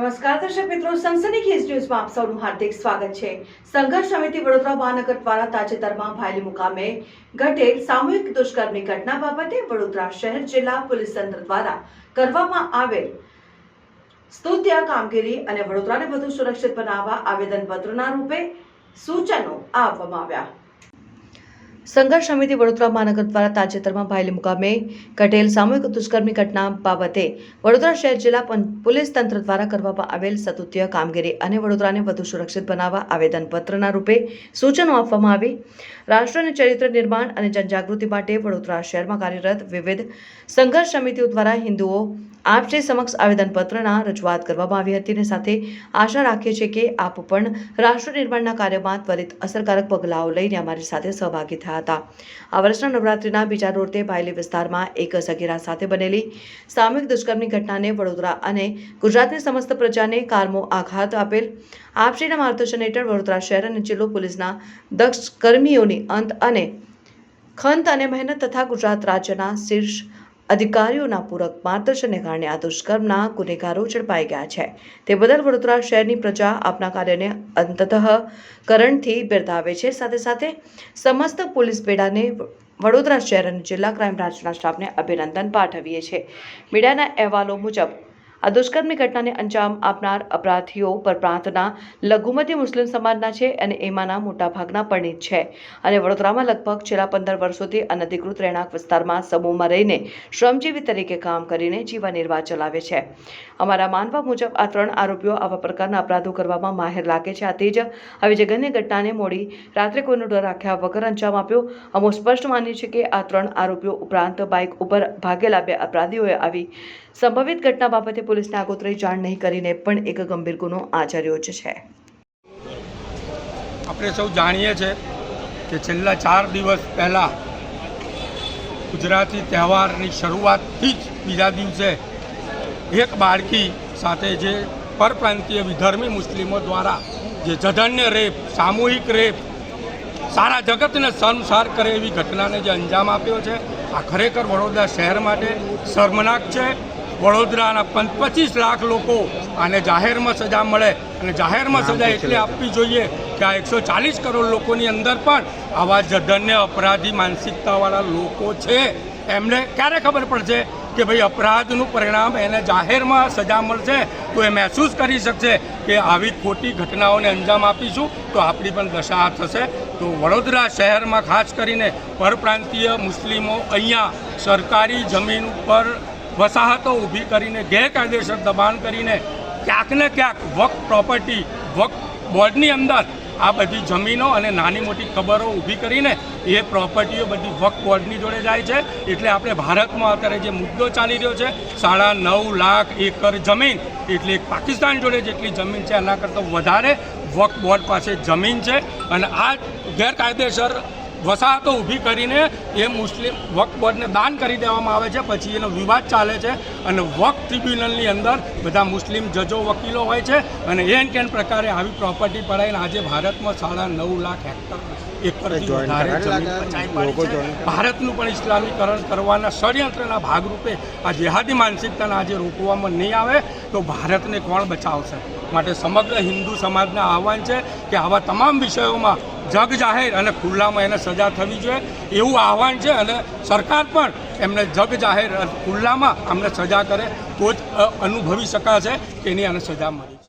નમસ્કાર, દર્શક મિત્રો, સનસની ખેસ ન્યૂઝમાં આપ સૌનું હાર્દિક સ્વાગત છે. સંઘર્ષ સમિતિ વડોદરા મહાનગર દ્વારા તાજેતરમાં ભાયલી મુકામે ઘટેલ સામૂહિક દુષ્કર્મની ઘટના બાબતે વડોદરા શહેર જિલ્લા પોલીસ તંત્ર દ્વારા કરવામાં આવેલ સ્તુત્ય, કામગીરી અને વડોદરાને વધુ સુરક્ષિત બનાવવા આવેદનપત્રના રૂપે સૂચનો આપવામાં આવ્યા. સંઘર્ષ સમિતિ વડોદરા મહાનગર દ્વારા તાજેતરમાં ભાયલી મુકામે ઘટેલ સામૂહિક દુષ્કર્મની ઘટના બાબતે વડોદરા શહેર જિલ્લા પોલીસ તંત્ર દ્વારા કરવામાં આવેલ સતુત્ય કામગીરી અને વડોદરાને વધુ સુરક્ષિત બનાવવા આવેદનપત્રના રૂપે સૂચનો આપવામાં આવી. રાષ્ટ્રને ચરિત્ર નિર્માણ અને જનજાગૃતિ માટે વડોદરા શહેરમાં કાર્યરત વિવિધ સંઘર્ષ સમિતિઓ દ્વારા હિન્દુઓ આપશ્રી સમક્ષ આવેદનપત્રના રજૂઆત કરવામાં આવી હતી અને સાથે આશા રાખીએ છીએ કે આપ પણ રાષ્ટ્ર નિર્માણના કાર્યમાં ત્વરિત અસરકારક પગલાઓ લઈને અમારી સાથે સહભાગી થયા હતા. આ વર્ષના નવરાત્રિના બીજા રોતે બાયલી વિસ્તારમાં એક સગીરા સાથે બનેલી સામૂહિક દુષ્કર્મની ઘટનાને વડોદરા અને ગુજરાતની સમસ્ત પ્રજાને કારમો આઘાત આપેલ આપશ્રીના માર્ગદર્શન હેઠળ વડોદરા શહેર અને જિલ્લો પોલીસના દક્ષ કર્મીઓની અંત અને ખંત અને મહેનત તથા ગુજરાત રાજ્યના શીર્ષ અધિકારીઓના પૂરક માર્ગદર્શનને કારણે આ દુષ્કર્મના ગુનેગારો ઝડપાઈ ગયા છે. તે બદલ વડોદરા શહેરની પ્રજા આપના કાર્યને અંતતઃ કરણથી બિરદાવે છે. સાથે સાથે સમસ્ત પોલીસ બેડાને વડોદરા શહેર અને જિલ્લા ક્રાઇમ બ્રાન્ચના સ્ટાફને અભિનંદન પાઠવીએ છીએ મીડિયાના અહેવાલો મુજબ આ દુષ્કર્મની ઘટનાને અંજામ આપનાર અપરાધીઓ પર પ્રાંતના લઘુમતી મુસ્લિમ સમાજના છે અને એમાંના મોટાભાગના પરિણીત છે. અને વડોદરામાં લગભગ છેલ્લા પંદર વર્ષોથી અનધિકૃત રહેણાંક વિસ્તારમાં સમૂહમાં રહીને શ્રમજીવી તરીકે કામ કરીને જીવન નિર્વાહ ચલાવે છે. અમારા માનવા મુજબ આ ત્રણ આરોપીઓ આવા પ્રકારના અપરાધો કરવામાં માહેર લાગે છે. આથી જ આવી જગન્ય ઘટનાને મોડી રાત્રે કોઈનો ડર રાખ્યા વગર અંજામ આપ્યો. અમો સ્પષ્ટ માનીએ છીએ કે આ ત્રણ આરોપીઓ ઉપરાંત બાઇક ઉપર ભાગેલા બે અપરાધીઓએ આવી સંભવિત ઘટના બાબતે પોલીસને આગોતરી જાણ નહીં કરીને પણ એક ગંભીર ગુનો આચર્યો છે. આપણે સૌ જાણીએ છીએ કે છેલ્લા ચાર દિવસ પહેલાં ગુજરાતી તહેવારની શરૂઆતથી જ બીજા દિવસે એક બાળકી સાથે જે પરપ્રાંતીય વિધર્મી મુસ્લિમો દ્વારા જે જધન્ય રેપ, સામૂહિક રેપ, સારા જગતને શર્મસાર કરે એવી ઘટનાને જે અંજામ આપ્યો છે, આ ખરેખર વડોદરા શહેર માટે શર્મનાક છે. વડોદરાના પંચ પચીસ લાખ લોકો આને જાહેરમાં સજા મળે. અને જાહેરમાં સજા એટલે આપવી જોઈએ કે આ એકસો ચાલીસ કરોડ લોકોની અંદર પણ આવા જધન્ય અપરાધી માનસિકતાવાળા લોકો છે. એમને ક્યારે ખબર પડશે કે ભાઈ અપરાધનું પરિણામ એને જાહેરમાં સજા મળશે? તો એ મહેસૂસ કરી શકશે કે આવી ખોટી ઘટનાઓને અંજામ આપીશું? તો આપણી પણ દશા થશે. તો વડોદરા શહેરમાં ખાસ કરીને પરપ્રાંતીય મુસ્લિમો અહીંયા સરકારી જમીન ઉપર વસાહતો ઊભી કરીને, ગેરકાયદેસર દબાણ કરીને ક્યાંક ને ક્યાંક વક પ્રોપર્ટી વક બોર્ડની અંદર આ બધી જમીનો અને નાની મોટી ખબરો ઊભી કરીને એ પ્રોપર્ટીઓ બધી વક બોર્ડની જોડે જાય છે. એટલે આપણે ભારતમાં અત્યારે જે મુદ્દો ચાલી રહ્યો છે, સાડા નવ લાખ એકર જમીન, એટલે પાકિસ્તાન જોડે જેટલી જમીન છે, એના કરતાં વધારે વક બોર્ડ પાસે જમીન છે. અને આ ગેરકાયદેસર વસાહતો ઊભી કરીને એ મુસ્લિમ વક્ફ બોર્ડને દાન કરી દેવામાં આવે છે. પછી એનો વિવાદ ચાલે છે અને વક્ફ ટ્રિબ્યુનલની અંદર બધા મુસ્લિમ જજો વકીલો હોય છે અને એન કેન પ્રકારે આવી પ્રોપર્ટી પડાવીને આજે ભારતમાં સાડા નવ લાખ હેક્ટર ભારતનું પણ ઇસ્લામીકરણ કરવાના ષડયંત્રના ભાગરૂપે આ જેહાદી માનસિકતાને આજે રોકવામાં નહીં આવે તો ભારતને કોણ બચાવશે? માટે સમગ્ર હિન્દુ સમાજના આહવાન છે કે આવા તમામ વિષયોમાં જગ જાહેર અને ખુલ્લામાં એને સજા થવી જોઈએ, એવું આહવાન છે અને સરકાર પણ એમને જગ જાહેર ખુલ્લામાં અમને સજા કરે તો જ અનુભવી શકાશે કે એની આને સજા મળી